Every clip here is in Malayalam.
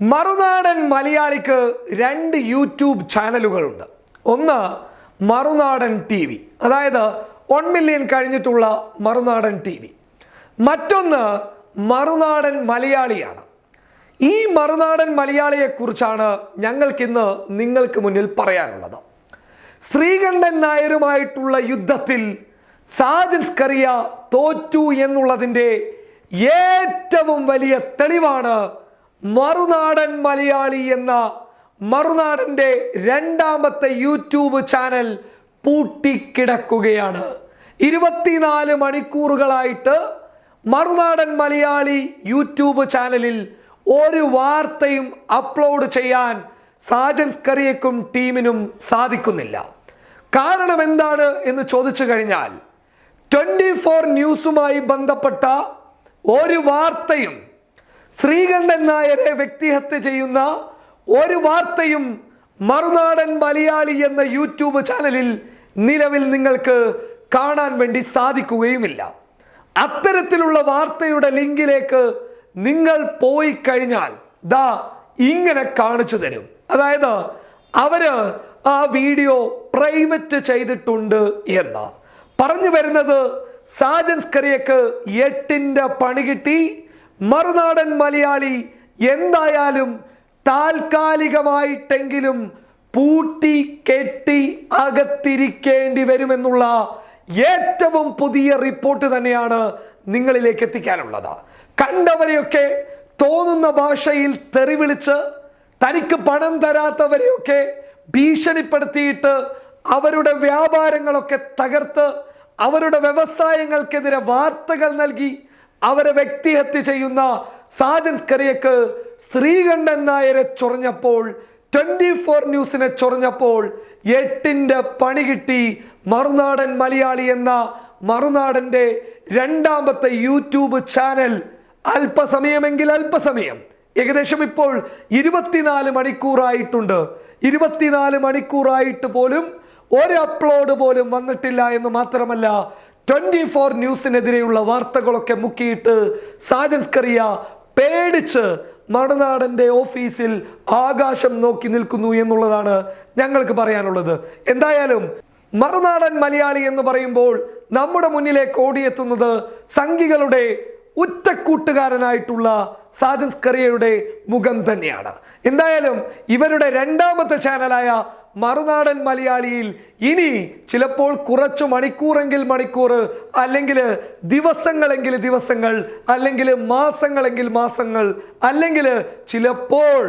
മറുനാടൻ മലയാളിക്ക് രണ്ട് യൂട്യൂബ് ചാനലുകളുണ്ട്. ഒന്ന് മറുനാടൻ ടി വി അതായത് വൺ മില്യൺ കഴിഞ്ഞിട്ടുള്ള മറുനാടൻ ടി വി. മറ്റൊന്ന് മറുനാടൻ മലയാളിയാണ്. ഈ മറുനാടൻ മലയാളിയെക്കുറിച്ചാണ് ഞങ്ങൾക്കിന്ന് നിങ്ങൾക്ക് മുന്നിൽ പറയാനുള്ളത്. ശ്രീകണ്ഠൻ നായരുമായിട്ടുള്ള യുദ്ധത്തിൽ സാജൻ സ്കറിയ തോറ്റു എന്നുള്ളതിന്റെ ഏറ്റവും വലിയ തെളിവാണ് മറുനാടൻ മലയാളി എന്ന മറുനാടന്റെ രണ്ടാമത്തെ യൂട്യൂബ് ചാനൽ പൂട്ടിക്കിടക്കുകയാണ്. ഇരുപത്തിനാല് മണിക്കൂറുകളായിട്ട് മറുനാടൻ മലയാളി യൂട്യൂബ് ചാനലിൽ ഒരു വാർത്തയും അപ്ലോഡ് ചെയ്യാൻ സാജൻ സ്കറിയക്കും ടീമിനും സാധിക്കുന്നില്ല. കാരണം എന്താണ് എന്ന് ചോദിച്ചു കഴിഞ്ഞാൽ ട്വന്റി ഫോർ ന്യൂസുമായി ബന്ധപ്പെട്ട ഒരു വാർത്തയും ശ്രീകണ്ഠൻ നായരെ വ്യക്തിഹത്യ ചെയ്യുന്ന ഒരു വാർത്തയും മറുനാടൻ മലയാളി എന്ന യൂട്യൂബ് ചാനലിൽ നിലവിൽ നിങ്ങൾക്ക് കാണാൻ വേണ്ടി സാധിക്കുകയുമില്ല. അത്തരത്തിലുള്ള വാർത്തയുടെ ലിങ്കിലേക്ക് നിങ്ങൾ പോയി കഴിഞ്ഞാൽ ദാ ഇങ്ങനെ കാണിച്ചു തരും. അതായത് അവർ ആ വീഡിയോ പ്രൈവറ്റ് ചെയ്തിട്ടുണ്ട് എന്ന്. പറഞ്ഞു വരുന്നത് സാജൻ സ്കറിയക്ക് എട്ടിന്റെ പണി കിട്ടി. മറുനാടൻ മലയാളി എന്തായാലും താൽക്കാലികമായിട്ടെങ്കിലും പൂട്ടി കെട്ടി അകത്തിരിക്കേണ്ടി വരുമെന്നുള്ള ഏറ്റവും പുതിയ റിപ്പോർട്ട് തന്നെയാണ് നിങ്ങളിലേക്ക് എത്തിക്കാനുള്ളത്. കണ്ടവരെയൊക്കെ തോന്നുന്ന ഭാഷയിൽ തെറിവിളിച്ച് തനിക്ക് പണം തരാത്തവരെയൊക്കെ ഭീഷണിപ്പെടുത്തിയിട്ട് അവരുടെ വ്യാപാരങ്ങളൊക്കെ തകർത്ത് അവരുടെ വ്യവസായങ്ങൾക്കെതിരെ വാർത്തകൾ നൽകി അവരെ വ്യക്തിഹത്യ ചെയ്യുന്ന സാജൻ സ്കറിയക്ക് ശ്രീകണ്ഠൻ നായരെ ചൊറിഞ്ഞപ്പോൾ ട്വന്റി ഫോർ ന്യൂസിനെ ചൊറിഞ്ഞപ്പോൾ എട്ടിന്റെ പണി കിട്ടി മറുനാടൻ മലയാളി എന്ന മറുനാടന്റെ രണ്ടാമത്തെ യൂട്യൂബ് ചാനൽ. അല്പസമയമെങ്കിൽ അല്പസമയം. ഏകദേശം ഇപ്പോൾ ഇരുപത്തിനാല് മണിക്കൂറായിട്ടുണ്ട്. ഇരുപത്തിനാല് മണിക്കൂറായിട്ട് പോലും ഒരു അപ്ലോഡ് പോലും വന്നിട്ടില്ല എന്ന് മാത്രമല്ല ട്വന്റി ഫോർ ന്യൂസിനെതിരെയുള്ള വാർത്തകളൊക്കെ മുക്കിയിട്ട് സാജൻസ്കറിയ പേടിച്ച് മറുനാടന്റെ ഓഫീസിൽ ആകാശം നോക്കി നിൽക്കുന്നു എന്നുള്ളതാണ് ഞങ്ങൾക്ക് പറയാനുള്ളത്. എന്തായാലും മറുനാടൻ മലയാളി എന്ന് പറയുമ്പോൾ നമ്മുടെ മുന്നിലേക്ക് ഓടിയെത്തുന്നത് സംഘികളുടെ ഉറ്റക്കൂട്ടുകാരനായിട്ടുള്ള സാജൻസ് കറിയയുടെ മുഖം തന്നെയാണ്. എന്തായാലും ഇവരുടെ രണ്ടാമത്തെ ചാനലായ മറുനാടൻ മലയാളിയിൽ ഇനി ചിലപ്പോൾ കുറച്ച് മണിക്കൂറെങ്കിൽ മണിക്കൂർ അല്ലെങ്കിൽ ദിവസങ്ങളെങ്കിൽ ദിവസങ്ങൾ അല്ലെങ്കിൽ മാസങ്ങളെങ്കിൽ മാസങ്ങൾ അല്ലെങ്കിൽ ചിലപ്പോൾ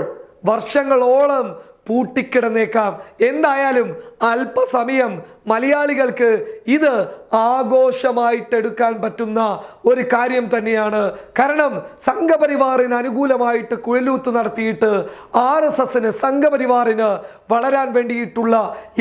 വർഷങ്ങളോളം പൂട്ടിക്കിടന്നേക്കാം. എന്തായാലും അല്പസമയം മലയാളികൾക്ക് ഇത് ആഘോഷമായിട്ടെടുക്കാൻ പറ്റുന്ന ഒരു കാര്യം തന്നെയാണ്. കാരണം സംഘപരിവാറിന് അനുകൂലമായിട്ട് കുഴലൂത്ത് നടത്തിയിട്ട് ആർ എസ് എസിന് സംഘപരിവാറിന് വളരാൻ വേണ്ടിയിട്ടുള്ള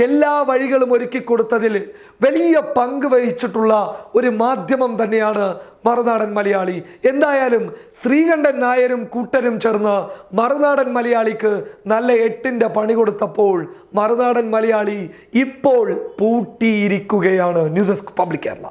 എല്ലാ വഴികളും ഒരുക്കി കൊടുത്തതിൽ വലിയ പങ്ക് വഹിച്ചിട്ടുള്ള ഒരു മാധ്യമം തന്നെയാണ് മറുനാടൻ മലയാളി. എന്തായാലും ശ്രീകണ്ഠൻ നായരും കൂട്ടരും ചേർന്ന് മറുനാടൻ മലയാളിക്ക് നല്ല എട്ടിന്റെ പണി കൊടുത്തപ്പോൾ മറുനാടൻ മലയാളി ഇപ്പോൾ പൂട്ടിയിരിക്കുകയാണ് ന്യൂസ് ഡെസ്ക് പബ്ലിക് കേരള.